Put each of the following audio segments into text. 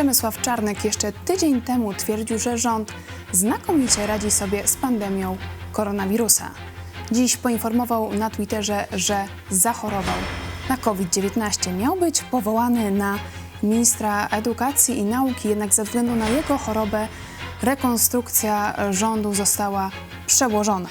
Przemysław Czarnek jeszcze tydzień temu twierdził, że rząd znakomicie radzi sobie z pandemią koronawirusa. Dziś poinformował na Twitterze, że zachorował na COVID-19. Miał być powołany na ministra edukacji i nauki, jednak ze względu na jego chorobę rekonstrukcja rządu została przełożona.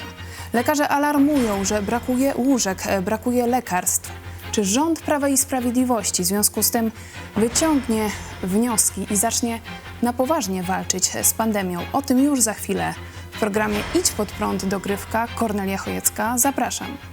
Lekarze alarmują, że brakuje łóżek, brakuje lekarstw. Czy rząd Prawa i Sprawiedliwości w związku z tym wyciągnie wnioski i zacznie na poważnie walczyć z pandemią? O tym już za chwilę w programie Idź pod prąd dogrywka Kornelia Chojecka. Zapraszam.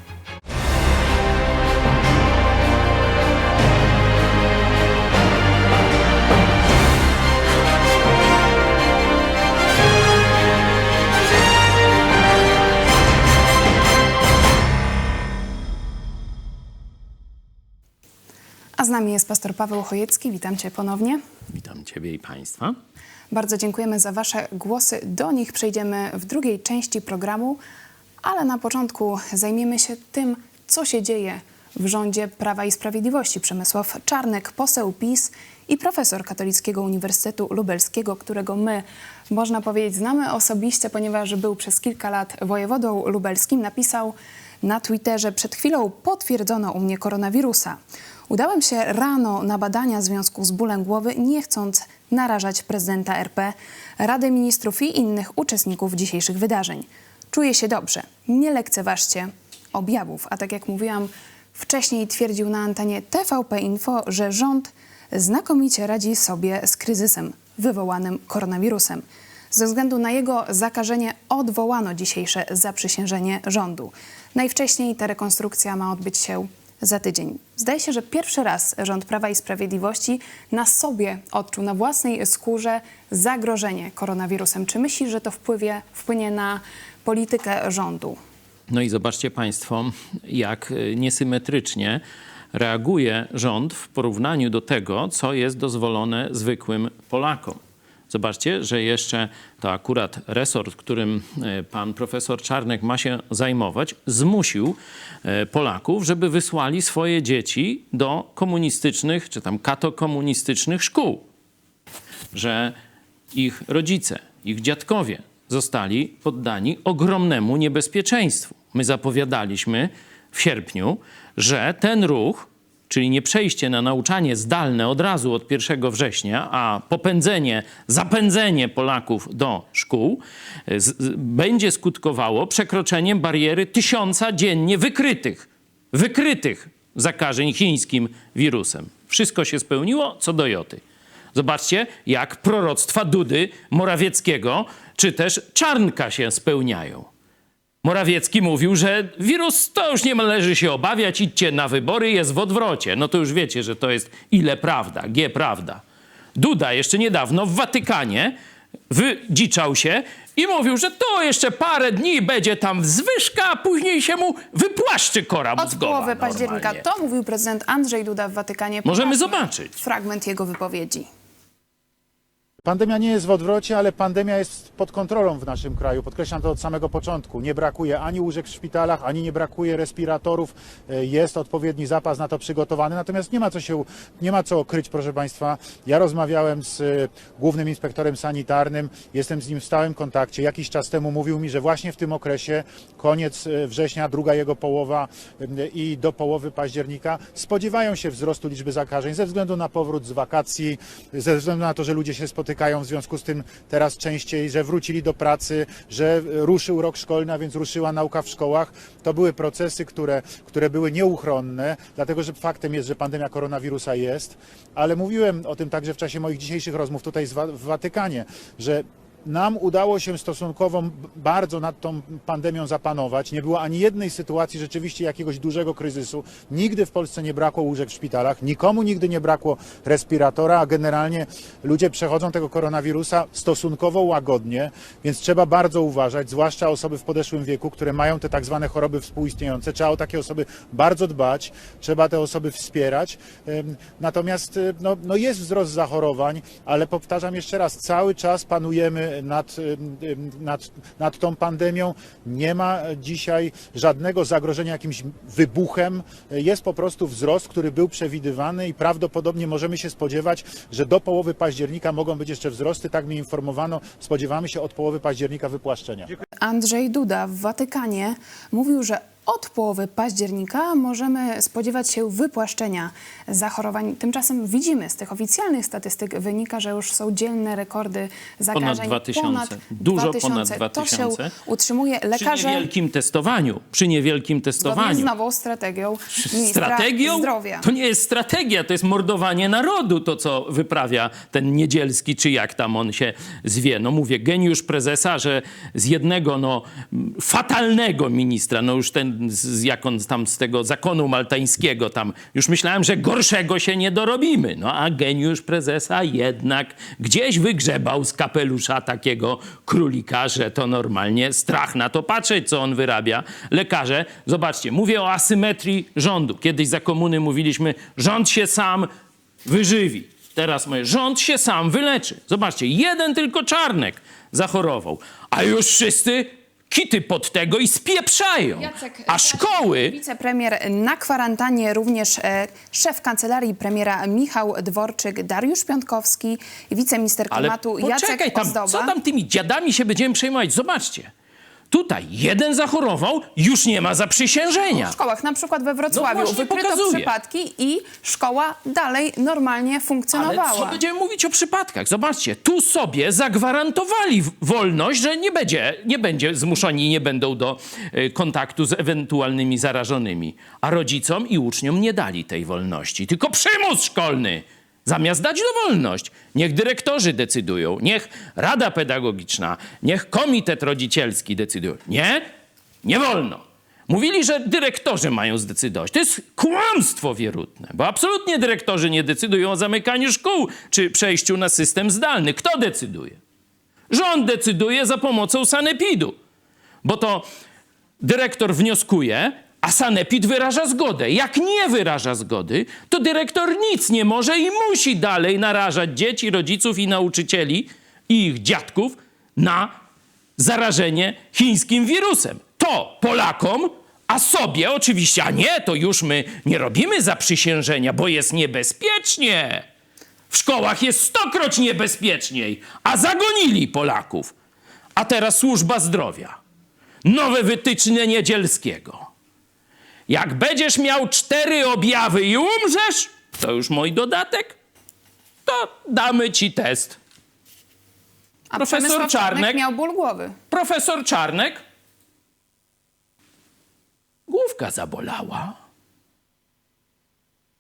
A z nami jest pastor Paweł Chojecki. Witam Cię ponownie. Witam Ciebie i Państwa. Bardzo dziękujemy za Wasze głosy. Do nich przejdziemy w drugiej części programu, ale na początku zajmiemy się tym, co się dzieje w rządzie Prawa i Sprawiedliwości. Przemysław Czarnek, poseł PiS i profesor Katolickiego Uniwersytetu Lubelskiego, którego my, można powiedzieć, znamy osobiście, ponieważ był przez kilka lat wojewodą lubelskim, napisał na Twitterze: Przed chwilą potwierdzono u mnie koronawirusa. Udałem się rano na badania w związku z bólem głowy, nie chcąc narażać prezydenta RP, Rady Ministrów i innych uczestników dzisiejszych wydarzeń. Czuję się dobrze. Nie lekceważcie objawów. A tak jak mówiłam, wcześniej twierdził na antenie TVP Info, że rząd znakomicie radzi sobie z kryzysem wywołanym koronawirusem. Ze względu na jego zakażenie odwołano dzisiejsze zaprzysiężenie rządu. Najwcześniej ta rekonstrukcja ma odbyć się za tydzień. Zdaje się, że pierwszy raz rząd Prawa i Sprawiedliwości na sobie odczuł na własnej skórze zagrożenie koronawirusem. Czy myśli, że to wpływie, wpłynie na politykę rządu? No i zobaczcie Państwo, jak y, niesymetrycznie reaguje rząd w porównaniu do tego, co jest dozwolone zwykłym Polakom. Zobaczcie, że jeszcze to akurat resort, którym y, pan profesor Czarnek ma się zajmować, zmusił y, Polaków, żeby wysłali swoje dzieci do komunistycznych czy tam katokomunistycznych szkół. że ich rodzice, ich dziadkowie zostali poddani ogromnemu niebezpieczeństwu. My zapowiadaliśmy w sierpniu, że ten ruch, czyli nie przejście na nauczanie zdalne od razu od 1 września, a popędzenie, zapędzenie Polaków do szkół, z, będzie skutkowało przekroczeniem bariery tysiąca dziennie wykrytych, wykrytych zakażeń chińskim wirusem. Wszystko się spełniło co do joty. Zobaczcie, jak proroctwa Dudy, Morawieckiego czy też Czarnka się spełniają. Morawiecki mówił, że wirus to już nie należy się obawiać, idźcie na wybory, jest w odwrocie. No to już wiecie, że to jest ile prawda, G prawda. Duda jeszcze niedawno w Watykanie wydziczał się i mówił, że to jeszcze parę dni będzie tam zwyżka, a później się mu wypłaszczy kora Od połowy października to mówił prezydent Andrzej Duda w Watykanie. Możemy zobaczyć. Fragment jego wypowiedzi. Pandemia nie jest w odwrocie, ale pandemia jest pod kontrolą w naszym kraju. Podkreślam to od samego początku. Nie brakuje ani łóżek w szpitalach, ani nie brakuje respiratorów. E, Jest odpowiedni zapas na to przygotowany. Natomiast nie ma co się, nie ma co kryć, proszę Państwa. Ja rozmawiałem z e, głównym inspektorem sanitarnym. Jestem z nim w stałym kontakcie. Jakiś czas temu mówił mi, że właśnie w tym okresie, koniec e, września, druga jego połowa i do połowy października, spodziewają się wzrostu liczby zakażeń ze względu na powrót z wakacji, ze względu na to, że ludzie się spotykają w związku z tym teraz częściej, że wrócili do pracy, że ruszył rok szkolny, a więc ruszyła nauka w szkołach. To były procesy, które, które były nieuchronne, dlatego że faktem jest, że pandemia koronawirusa jest, ale mówiłem o tym także w czasie moich dzisiejszych rozmów tutaj w Watykanie, że nam udało się stosunkowo bardzo nad tą pandemią zapanować. Nie było ani jednej sytuacji rzeczywiście jakiegoś dużego kryzysu. Nigdy w Polsce nie brakło łóżek w szpitalach, nikomu nigdy nie brakło respiratora, a generalnie ludzie przechodzą tego koronawirusa stosunkowo łagodnie, więc trzeba bardzo uważać, zwłaszcza osoby w podeszłym wieku, które mają te tak zwane choroby współistniejące. Trzeba o takie osoby bardzo dbać, trzeba te osoby wspierać. Natomiast y, no, no jest wzrost zachorowań, ale powtarzam jeszcze raz, cały czas panujemy nad, nad, nad tą pandemią. Nie ma dzisiaj żadnego zagrożenia jakimś wybuchem. Jest po prostu wzrost, który był przewidywany i prawdopodobnie możemy się spodziewać, że do połowy października mogą być jeszcze wzrosty. Tak mi informowano. Spodziewamy się od połowy października wypłaszczenia. Andrzej Duda w Watykanie mówił, że od połowy października możemy spodziewać się wypłaszczenia zachorowań. Tymczasem widzimy z tych oficjalnych statystyk wynika, że już są dzielne rekordy zakażeń. 2000. Dużo ponad 2000. To 2000. się utrzymuje. Przy Lekarze niewielkim testowaniu, przy niewielkim zgodnie z testowaniu. nową strategią ministra Strategią? zdrowia. To nie jest strategia, to jest mordowanie narodu, to co wyprawia ten Niedzielski, czy jak tam on się zwie. No mówię, geniusz prezesa, że z jednego no, fatalnego ministra, no już ten, z, jak on tam z tego zakonu maltańskiego tam, już myślałem, że gorszego się nie dorobimy. No a geniusz prezesa jednak gdzieś wygrzebał z kapelusza takiego królika, że to normalnie strach na to patrzeć, co on wyrabia. Lekarze, zobaczcie, mówię o asymetrii rządu. Kiedyś za komuny mówiliśmy, rząd się sam wyżywi. Teraz mówię, rząd się sam wyleczy. Zobaczcie, jeden tylko czarnek zachorował, a już wszyscy kity pod tego i spieprzają. Jacek, a szkoły... Wicepremier na kwarantannie, również e, szef kancelarii premiera Michał Dworczyk, Dariusz Piątkowski, wiceminister Ale klimatu poczekaj, Jacek tam, Ozdoba. co tam tymi dziadami się będziemy przejmować? Zobaczcie. Tutaj jeden zachorował, już nie ma zaprzysiężenia. W szkołach, na przykład we No Wrocławiu, właśnie wykryto pokazuje. przypadki i szkoła dalej normalnie Ale funkcjonowała. co będziemy mówić o przypadkach? Zobaczcie, tu sobie zagwarantowali wolność, że nie będzie, nie będzie zmuszeni, nie będą do y, kontaktu z ewentualnymi zarażonymi. A rodzicom i uczniom nie dali tej wolności, tylko przymus szkolny. Zamiast dać dowolność, niech dyrektorzy decydują, niech rada pedagogiczna, niech komitet rodzicielski decydują. Nie, nie wolno. Mówili, że dyrektorzy mają zdecydować. To jest kłamstwo wierutne, bo absolutnie dyrektorzy nie decydują o zamykaniu szkół czy przejściu na system zdalny. Kto decyduje? Rząd decyduje za pomocą sanepidu, bo to dyrektor wnioskuje, a sanepid wyraża zgodę. Jak nie wyraża zgody, to dyrektor nic nie może i musi dalej narażać dzieci, rodziców i nauczycieli i ich dziadków na zarażenie chińskim wirusem. To Polakom, a sobie oczywiście, a nie, to już my nie robimy zaprzysiężenia, bo jest niebezpiecznie. W szkołach jest stokroć niebezpieczniej, a zagonili Polaków. A teraz służba zdrowia. Nowe wytyczne Niedzielskiego. Jak będziesz miał cztery objawy i umrzesz, to już mój dodatek, to damy ci test. A profesor Czarnek- miał ból głowy. Profesor Czarnek. Główka zabolała.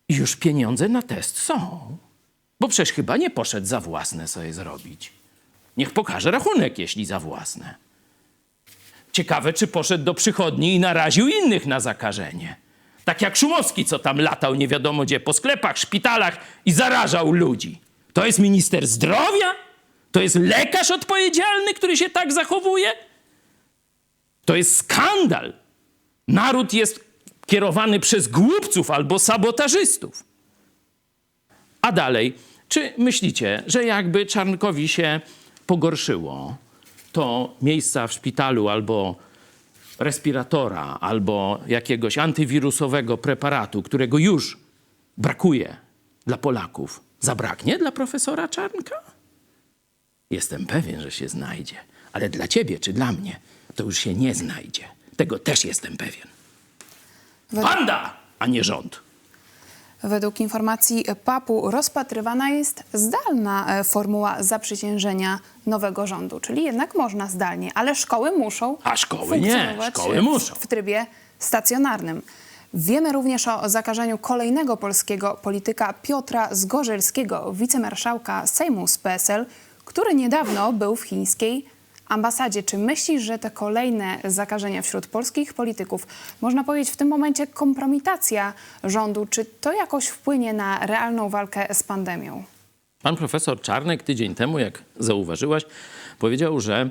I już pieniądze na test są. Bo przecież chyba nie poszedł za własne sobie zrobić. Niech pokaże rachunek, jeśli za własne. Ciekawe, czy poszedł do przychodni i naraził innych na zakażenie. Tak jak Szumowski, co tam latał nie wiadomo gdzie, po sklepach, szpitalach i zarażał ludzi. To jest minister zdrowia? To jest lekarz odpowiedzialny, który się tak zachowuje? To jest skandal. Naród jest kierowany przez głupców albo sabotażystów. A dalej, czy myślicie, że jakby Czarnkowi się pogorszyło, to miejsca w szpitalu albo respiratora, albo jakiegoś antywirusowego preparatu, którego już brakuje dla Polaków, zabraknie dla profesora Czarnka? Jestem pewien, że się znajdzie, ale dla ciebie czy dla mnie to już się nie znajdzie. Tego też jestem pewien. Panda, a nie rząd. Według informacji PAP-u rozpatrywana jest zdalna e, formuła zaprzysiężenia nowego rządu, czyli jednak można zdalnie, ale szkoły muszą A szkoły nie, funkcjonować szkoły w- muszą. w trybie stacjonarnym. Wiemy również o zakażeniu kolejnego polskiego polityka Piotra Zgorzelskiego, wicemarszałka Sejmu z PSL, który niedawno był w chińskiej ambasadzie. Czy myślisz, że te kolejne zakażenia wśród polskich polityków, można powiedzieć w tym momencie kompromitacja rządu, czy to jakoś wpłynie na realną walkę z pandemią? Pan profesor Czarnek tydzień temu, jak zauważyłaś, powiedział, że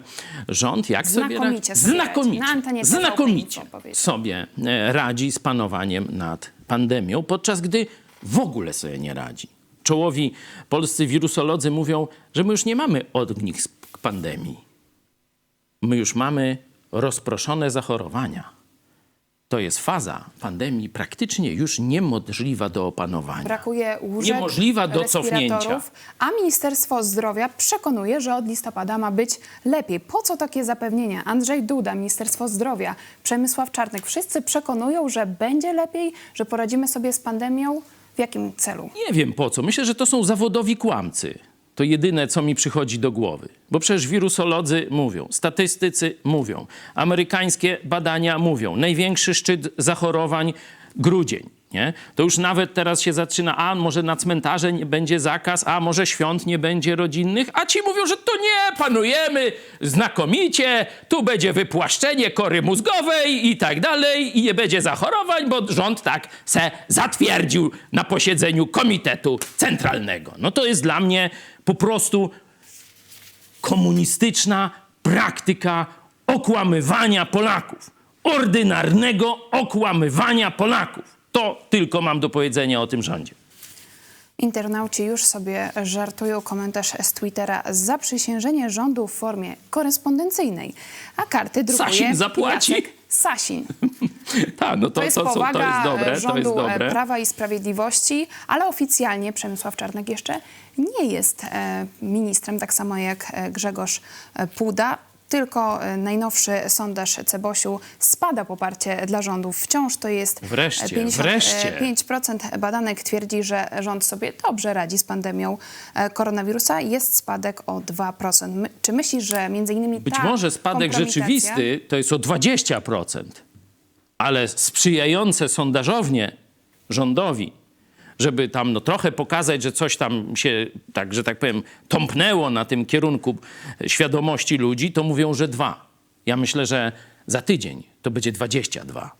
rząd jak sobie Znakomicie radzi, sobie radzi. znakomicie, TVP znakomicie sobie e, radzi z panowaniem nad pandemią, podczas gdy w ogóle sobie nie radzi. Czołowi polscy wirusolodzy mówią, że my już nie mamy ognisk pandemii. My już mamy rozproszone zachorowania. To jest faza pandemii praktycznie już niemożliwa do opanowania. Brakuje łóżek, Niemożliwa do cofnięcia. A Ministerstwo Zdrowia przekonuje, że od listopada ma być lepiej. Po co takie zapewnienia? Andrzej Duda, Ministerstwo Zdrowia, Przemysław Czarnek, wszyscy przekonują, że będzie lepiej, że poradzimy sobie z pandemią. W jakim celu? Nie wiem po co. Myślę, że to są zawodowi kłamcy. To jedyne, co mi przychodzi do głowy. Bo przecież wirusolodzy mówią, statystycy mówią, amerykańskie badania mówią, największy szczyt zachorowań grudzień. Nie? To już nawet teraz się zaczyna, a może na cmentarze nie będzie zakaz, a może świąt nie będzie rodzinnych, a ci mówią, że to nie, panujemy znakomicie, tu będzie wypłaszczenie kory mózgowej i tak dalej i nie będzie zachorowań, bo rząd tak se zatwierdził na posiedzeniu Komitetu Centralnego. No to jest dla mnie po prostu komunistyczna praktyka okłamywania Polaków. Ordynarnego okłamywania Polaków. To tylko mam do powiedzenia o tym rządzie. Internauci już sobie żartują komentarz z Twittera zaprzysiężenie rządu w formie korespondencyjnej, a karty drukuje Sasin zapłaci? Jacek Sasin. Tak, no to, To jest to, to, powaga to jest dobre, e, to rządu jest e, dobre. Prawa i Sprawiedliwości, ale oficjalnie Przemysław Czarnek jeszcze nie jest e, ministrem, tak samo jak e, Grzegorz e, Puda. Tylko e, najnowszy sondaż Cebosiu spada poparcie dla rządu. Wciąż to jest e, Wreszcie, wreszcie. 5% badanek twierdzi, że rząd sobie dobrze radzi z pandemią e, koronawirusa. Jest spadek o 2%. My, czy myślisz, że między innymi Być może spadek rzeczywisty to jest o 20%, ale sprzyjające sondażownie rządowi, żeby tam no, trochę pokazać, że coś tam się, tak, że tak powiem, tąpnęło na tym kierunku świadomości ludzi, to mówią, że dwa. Ja myślę, że za tydzień to będzie 22.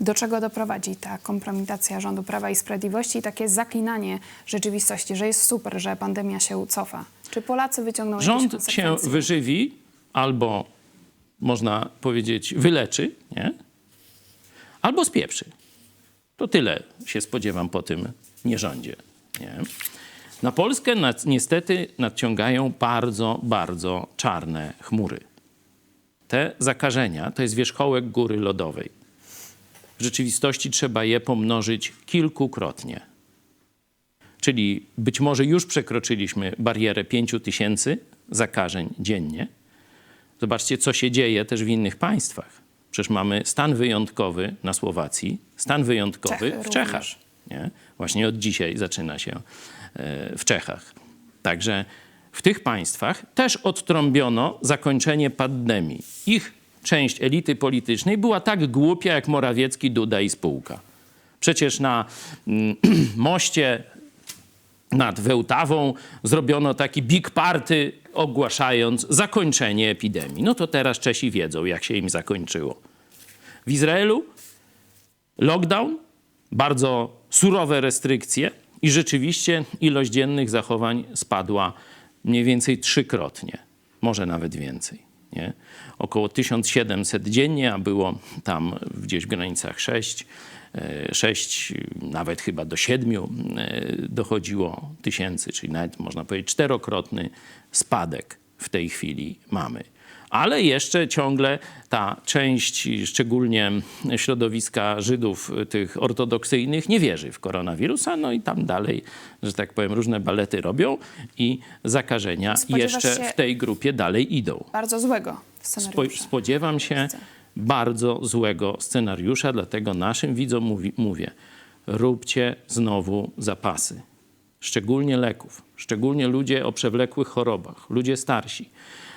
Do czego doprowadzi ta kompromitacja rządu Prawa i Sprawiedliwości i takie zaklinanie rzeczywistości, że jest super, że pandemia się cofa? Czy Polacy wyciągną Rząd się wyżywi albo, można powiedzieć, wyleczy, nie? albo spieprzy. To tyle się spodziewam po tym nierządzie. Nie? Na Polskę nad, niestety nadciągają bardzo, bardzo czarne chmury. Te zakażenia to jest wierzchołek góry lodowej. W rzeczywistości trzeba je pomnożyć kilkukrotnie. Czyli być może już przekroczyliśmy barierę 5 tysięcy zakażeń dziennie. Zobaczcie, co się dzieje też w innych państwach. Przecież mamy stan wyjątkowy na Słowacji, stan wyjątkowy Czechy w Czechach. Nie? Właśnie od dzisiaj zaczyna się e, w Czechach. Także w tych państwach też odtrąbiono zakończenie pandemii. Ich część elity politycznej była tak głupia jak Morawiecki, Duda i spółka. Przecież na mm, moście nad Wełtawą zrobiono taki big party, ogłaszając zakończenie epidemii. No to teraz Czesi wiedzą, jak się im zakończyło. W Izraelu lockdown, bardzo surowe restrykcje i rzeczywiście ilość dziennych zachowań spadła mniej więcej trzykrotnie, może nawet więcej. Nie? Około 1700 dziennie, a było tam gdzieś w granicach 6, 6 nawet chyba do 7 dochodziło tysięcy, czyli nawet można powiedzieć czterokrotny spadek w tej chwili mamy. Ale jeszcze ciągle ta część, szczególnie środowiska Żydów, tych ortodoksyjnych, nie wierzy w koronawirusa, no i tam dalej, że tak powiem, różne balety robią i zakażenia Spodziewasz jeszcze w tej grupie dalej idą. Bardzo złego Spo, scenariusza. spodziewam się bardzo złego scenariusza, dlatego naszym widzom mówi, mówię, róbcie znowu zapasy. Szczególnie leków, szczególnie ludzie o przewlekłych chorobach, ludzie starsi.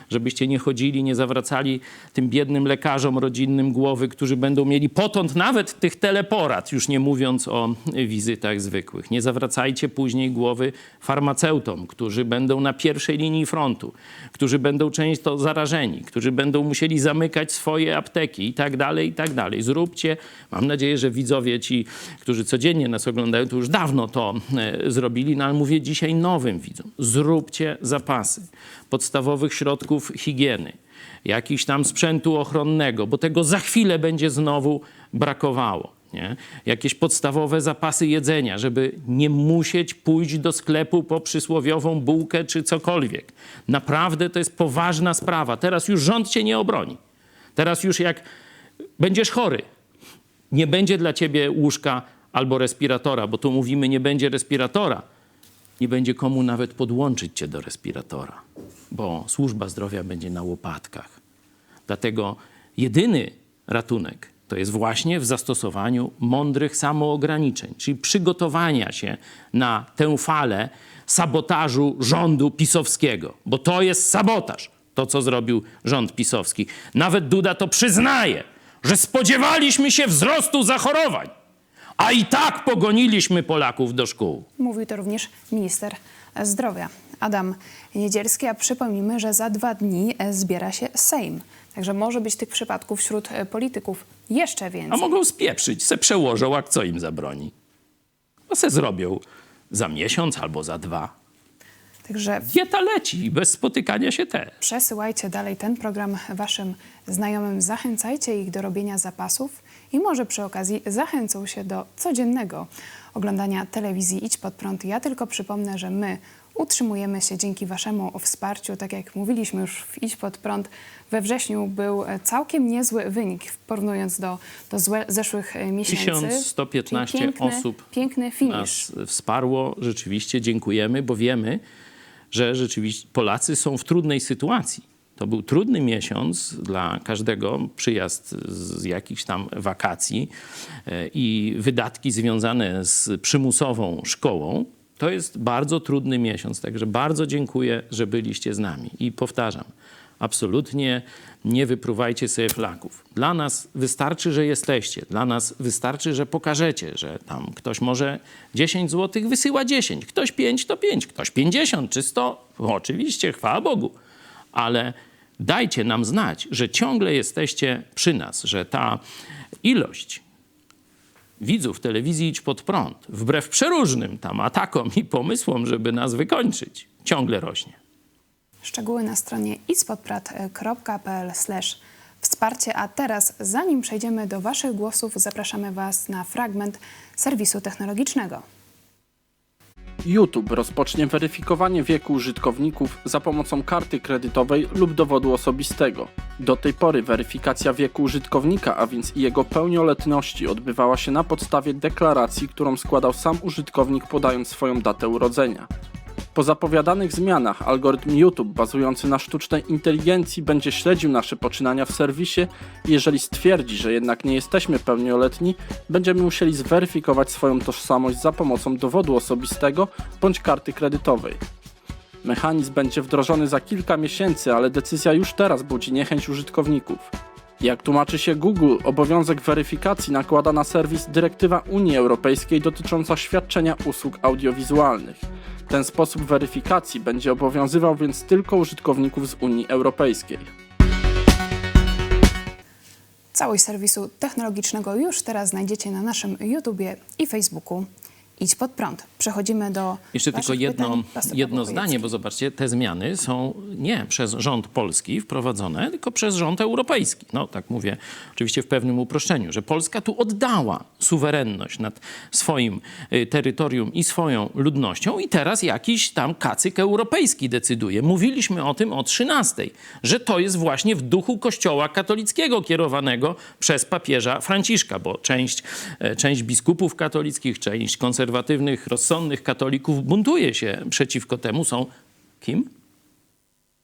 Żebyście nie chodzili, nie zawracali tym biednym lekarzom rodzinnym głowy, którzy będą mieli potąd nawet tych teleporad, już nie mówiąc o wizytach zwykłych. Nie zawracajcie później głowy farmaceutom, którzy będą na pierwszej linii frontu, którzy będą często zarażeni, którzy będą musieli zamykać swoje apteki i tak dalej, i tak dalej. Zróbcie, mam nadzieję, że widzowie ci, którzy codziennie nas oglądają, to już dawno to e, zrobili, no ale mówię dzisiaj nowym widzom. Zróbcie zapasy podstawowych środków higieny, jakiś tam sprzętu ochronnego, bo tego za chwilę będzie znowu brakowało. Nie? jakieś podstawowe zapasy jedzenia, żeby nie musieć pójść do sklepu po przysłowiową bułkę czy cokolwiek. Naprawdę to jest poważna sprawa. Teraz już rząd cię nie obroni. Teraz już jak będziesz chory, nie będzie dla ciebie łóżka albo respiratora, bo tu mówimy, nie będzie respiratora, nie będzie komu nawet podłączyć cię do respiratora, bo służba zdrowia będzie na łopatkach. Dlatego jedyny ratunek to jest właśnie w zastosowaniu mądrych samoograniczeń, czyli przygotowania się na tę falę sabotażu rządu pisowskiego, bo to jest sabotaż, to co zrobił rząd pisowski. Nawet Duda to przyznaje, że spodziewaliśmy się wzrostu zachorowań, a i tak pogoniliśmy Polaków do szkół. Mówił to również minister zdrowia Adam Niedzielski, a przypomnijmy, że za dwa dni e, zbiera się Sejm. Także może być tych przypadków wśród e, polityków jeszcze A więcej. mogą spieprzyć, se przełożą, a kto im zabroni? A se zrobią za miesiąc albo za dwa. Także Dieta leci bez spotykania się też. przesyłajcie dalej ten program waszym znajomym, zachęcajcie ich do robienia zapasów i może przy okazji zachęcą się do codziennego oglądania telewizji Idź Pod Prąd. Ja tylko przypomnę, że my utrzymujemy się dzięki waszemu wsparciu. Tak jak mówiliśmy już w Idź Pod Prąd, we wrześniu był całkiem niezły wynik porównując do, do złe, zeszłych e, miesięcy. 1115 Czyli piękny, osób Piękny nas wsparło. Rzeczywiście dziękujemy, bo wiemy, że rzeczywiście Polacy są w trudnej sytuacji. To był trudny miesiąc dla każdego, przyjazd z jakichś tam wakacji e, i wydatki związane z przymusową szkołą. To jest bardzo trudny miesiąc, także bardzo dziękuję, że byliście z nami. I powtarzam, absolutnie nie wypruwajcie sobie flaków. Dla nas wystarczy, że jesteście. Dla nas wystarczy, że pokażecie, że tam ktoś może 10 zł wysyła 10, ktoś 5 to 5, ktoś 50 czy 100. Oczywiście, chwała Bogu. Ale dajcie nam znać, że ciągle jesteście przy nas, że ta ilość widzów telewizji Idź Pod Prąd, wbrew przeróżnym tam atakom i pomysłom, żeby nas wykończyć, ciągle rośnie. Szczegóły na stronie ispodprat.pl wsparcie. A teraz, zanim przejdziemy do Waszych głosów, zapraszamy Was na fragment serwisu technologicznego. YouTube rozpocznie weryfikowanie wieku użytkowników za pomocą karty kredytowej lub dowodu osobistego. Do tej pory weryfikacja wieku użytkownika, a więc i jego pełnioletności, odbywała się na podstawie deklaracji, którą składał sam użytkownik podając swoją datę urodzenia. Po zapowiadanych zmianach algorytm YouTube bazujący na sztucznej inteligencji będzie śledził nasze poczynania w serwisie i jeżeli stwierdzi, że jednak nie jesteśmy pełnioletni, będziemy musieli zweryfikować swoją tożsamość za pomocą dowodu osobistego bądź karty kredytowej. Mechanizm będzie wdrożony za kilka miesięcy, ale decyzja już teraz budzi niechęć użytkowników. Jak tłumaczy się Google, obowiązek weryfikacji nakłada na serwis dyrektywa Unii Europejskiej dotycząca świadczenia usług audiowizualnych. Ten sposób weryfikacji będzie obowiązywał więc tylko użytkowników z Unii Europejskiej. Całość serwisu technologicznego już teraz znajdziecie na naszym YouTubie i Facebooku. Idź pod prąd. Przechodzimy do. Jeszcze tylko jedno, pytań. Jedno zdanie, bo zobaczcie, te zmiany są nie przez rząd polski wprowadzone, tylko przez rząd europejski. No tak mówię oczywiście w pewnym uproszczeniu, że Polska tu oddała suwerenność nad swoim y, terytorium i swoją ludnością i teraz jakiś tam kacyk europejski decyduje. Mówiliśmy o tym o 13, że to jest właśnie w duchu kościoła katolickiego kierowanego przez papieża Franciszka, bo część, e, część biskupów katolickich, część konserwatywnych, rozsądnych katolików buntuje się przeciwko temu. Są kim?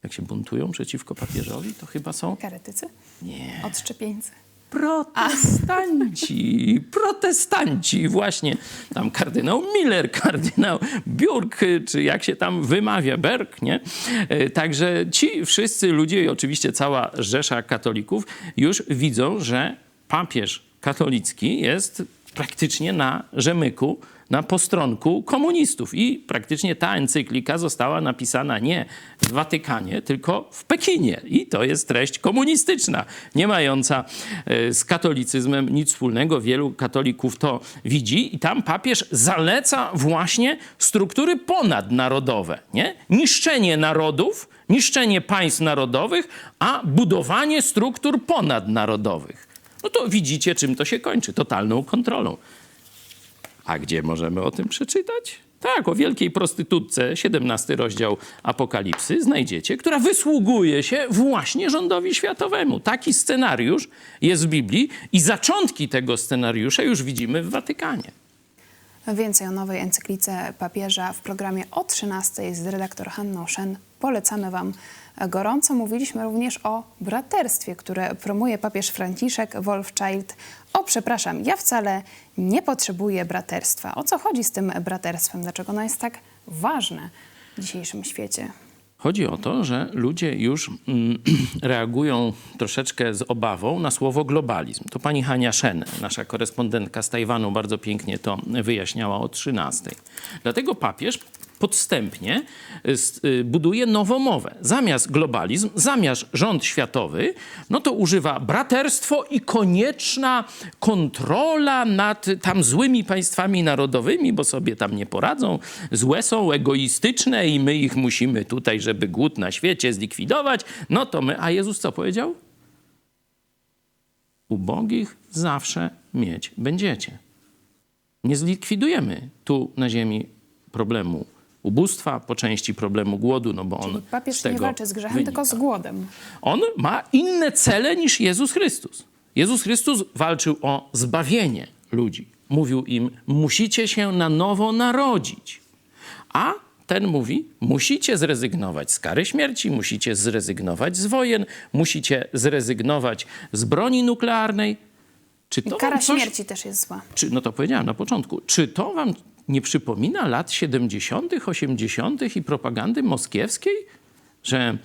Jak się buntują przeciwko papieżowi, to chyba są Heretycy? Nie. Odszczepieńcy. protestanci, protestanci, właśnie tam kardynał Miller, kardynał Björk, czy jak się tam wymawia, Berg, nie? E, Także ci wszyscy ludzie i oczywiście cała rzesza katolików już widzą, że papież katolicki jest praktycznie na rzemyku, na postronku komunistów. I praktycznie ta encyklika została napisana nie w Watykanie, tylko w Pekinie. I to jest treść komunistyczna, nie mająca e, z katolicyzmem nic wspólnego. Wielu katolików to widzi. I tam papież zaleca właśnie struktury ponadnarodowe. Nie? Niszczenie narodów, niszczenie państw narodowych, a budowanie struktur ponadnarodowych. No to widzicie, czym to się kończy. Totalną kontrolą. A gdzie możemy o tym przeczytać? Tak, o wielkiej prostytutce, 17 rozdział Apokalipsy, znajdziecie, która wysługuje się właśnie rządowi światowemu. Taki scenariusz jest w Biblii i zaczątki tego scenariusza już widzimy w Watykanie. Więcej o nowej encyklice papieża w programie o 13 z redaktor Hanną Szen. Polecamy Wam gorąco. Mówiliśmy również o braterstwie, które promuje papież Franciszek Wolfchild. O, przepraszam, ja wcale nie potrzebuję braterstwa. O co chodzi z tym braterstwem? Dlaczego ono jest tak ważne w dzisiejszym świecie? Chodzi o to, że ludzie już mm, reagują troszeczkę z obawą na słowo globalizm. To pani Hania Szen, nasza korespondentka z Tajwanu, bardzo pięknie to wyjaśniała o 13. Dlatego papież podstępnie y, y, buduje nową mowę. Zamiast globalizm, zamiast rząd światowy, no to używa braterstwo i konieczna kontrola nad tam złymi państwami narodowymi, bo sobie tam nie poradzą. Złe są, egoistyczne i my ich musimy tutaj, żeby głód na świecie zlikwidować. No to my, a Jezus co powiedział? Ubogich zawsze mieć będziecie. Nie zlikwidujemy tu na ziemi problemu ubóstwa, po części problemu głodu, no bo on Papież z tego nie walczy z grzechem, wynika. tylko z głodem. On ma inne cele niż Jezus Chrystus. Jezus Chrystus walczył o zbawienie ludzi. Mówił im, musicie się na nowo narodzić. A ten mówi, musicie zrezygnować z kary śmierci, musicie zrezygnować z wojen, musicie zrezygnować z broni nuklearnej. Czy I to kara wam coś śmierci też jest zła. czy, no to powiedziałem na początku, czy to wam nie przypomina lat 70., 80. i propagandy moskiewskiej? Że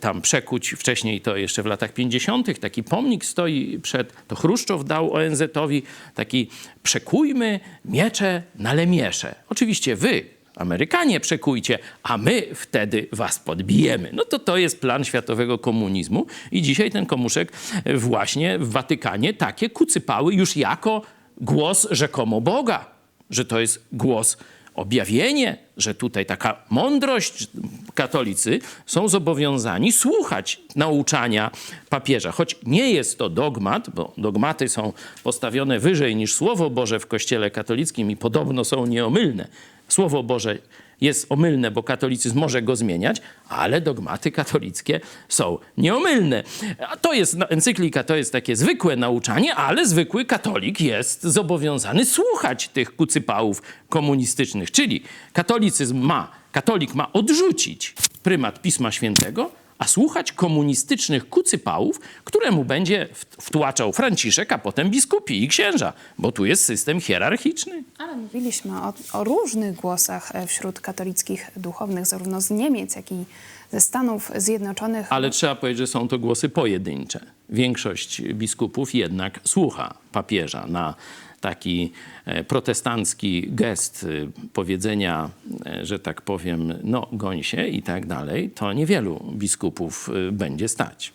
tam przekuć, wcześniej to jeszcze w latach 50., taki pomnik stoi przed, to Chruszczow dał ONZ-owi taki przekujmy miecze na lemiesze. Oczywiście wy, Amerykanie, przekujcie, a my wtedy was podbijemy. No to to jest plan światowego komunizmu i dzisiaj ten komuszek właśnie w Watykanie takie kucypały już jako głos rzekomo Boga, że to jest głos objawienie, że tutaj taka mądrość, katolicy są zobowiązani słuchać nauczania papieża. Choć nie jest to dogmat, bo dogmaty są postawione wyżej niż Słowo Boże w Kościele katolickim i podobno są nieomylne. Słowo Boże jest omylne, bo katolicyzm może go zmieniać, ale dogmaty katolickie są nieomylne. A to jest no, encyklika, to jest takie zwykłe nauczanie, ale zwykły katolik jest zobowiązany słuchać tych kucypałów komunistycznych. Czyli katolicyzm ma, katolik ma odrzucić prymat Pisma Świętego, a słuchać komunistycznych kucypałów, któremu będzie wtłaczał Franciszek, a potem biskupi i księża, bo tu jest system hierarchiczny. Ale mówiliśmy o, o różnych głosach e, wśród katolickich duchownych, zarówno z Niemiec, jak i ze Stanów Zjednoczonych. Ale trzeba powiedzieć, że są to głosy pojedyncze. Większość biskupów jednak słucha papieża na taki e, protestancki gest e, powiedzenia, e, że tak powiem, no goń się i tak dalej, to niewielu biskupów będzie stać.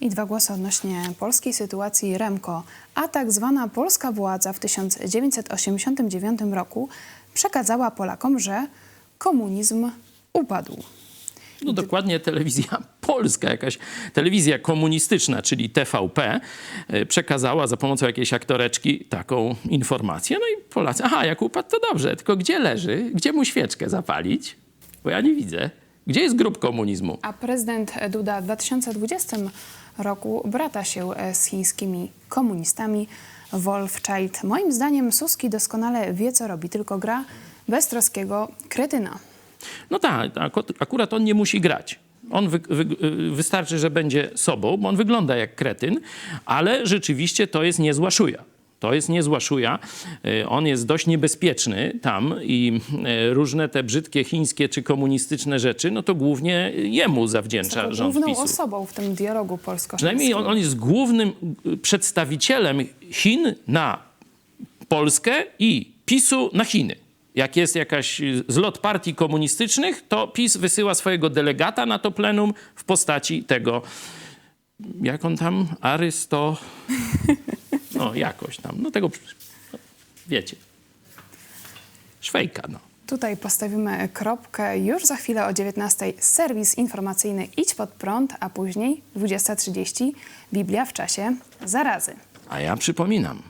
I dwa głosy odnośnie polskiej sytuacji Remko. A tak zwana polska władza w 1989 roku przekazała Polakom, że komunizm upadł. No dokładnie telewizja polska, jakaś telewizja komunistyczna, czyli TVP, e, przekazała za pomocą jakiejś aktoreczki taką informację. No i Polacy, aha, jak upadł, to dobrze, tylko gdzie leży? Gdzie mu świeczkę zapalić? Bo ja nie widzę. Gdzie jest grób komunizmu? A prezydent Duda w 2020 roku brata się e, z chińskimi komunistami. Wolfchild. Moim zdaniem Suski doskonale wie, co robi, tylko gra beztroskiego kretyna. No tak, aku- akurat on nie musi grać. On wy, wy, wystarczy, że będzie sobą, bo on wygląda jak kretyn, ale rzeczywiście to jest niezła szuja. To jest niezła szuja. Y, On jest dość niebezpieczny tam i y, różne te brzydkie chińskie czy komunistyczne rzeczy, no to głównie jemu zawdzięcza Taką rząd główną PiSu. osobą w tym dialogu polsko Przynajmniej on, on jest głównym przedstawicielem Chin na Polskę i PiSu na Chiny. Jak jest jakaś y, zlot partii komunistycznych, to PiS wysyła swojego delegata na to plenum w postaci tego, jak on tam, Arysto, no jakoś tam, no tego, no, wiecie, Szwejka, no. Tutaj postawimy kropkę. Już za chwilę o 19:00 serwis informacyjny Idź pod prąd, a później 20.30 Biblia w czasie zarazy. A ja przypominam,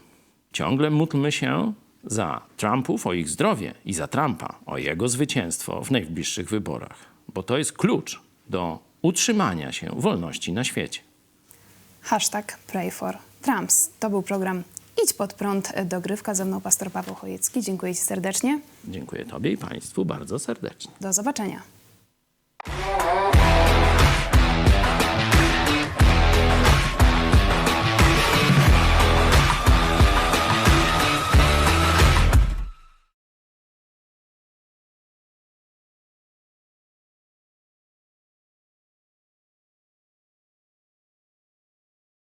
ciągle módlmy się za Trumpów o ich zdrowie i za Trumpa o jego zwycięstwo w najbliższych wyborach, bo to jest klucz do utrzymania się wolności na świecie. Hashtag Pray for Trumps. To był program Idź pod prąd dogrywka. Ze mną pastor Paweł Chojecki. Dziękuję Ci serdecznie. Dziękuję Tobie i Państwu bardzo serdecznie. Do zobaczenia.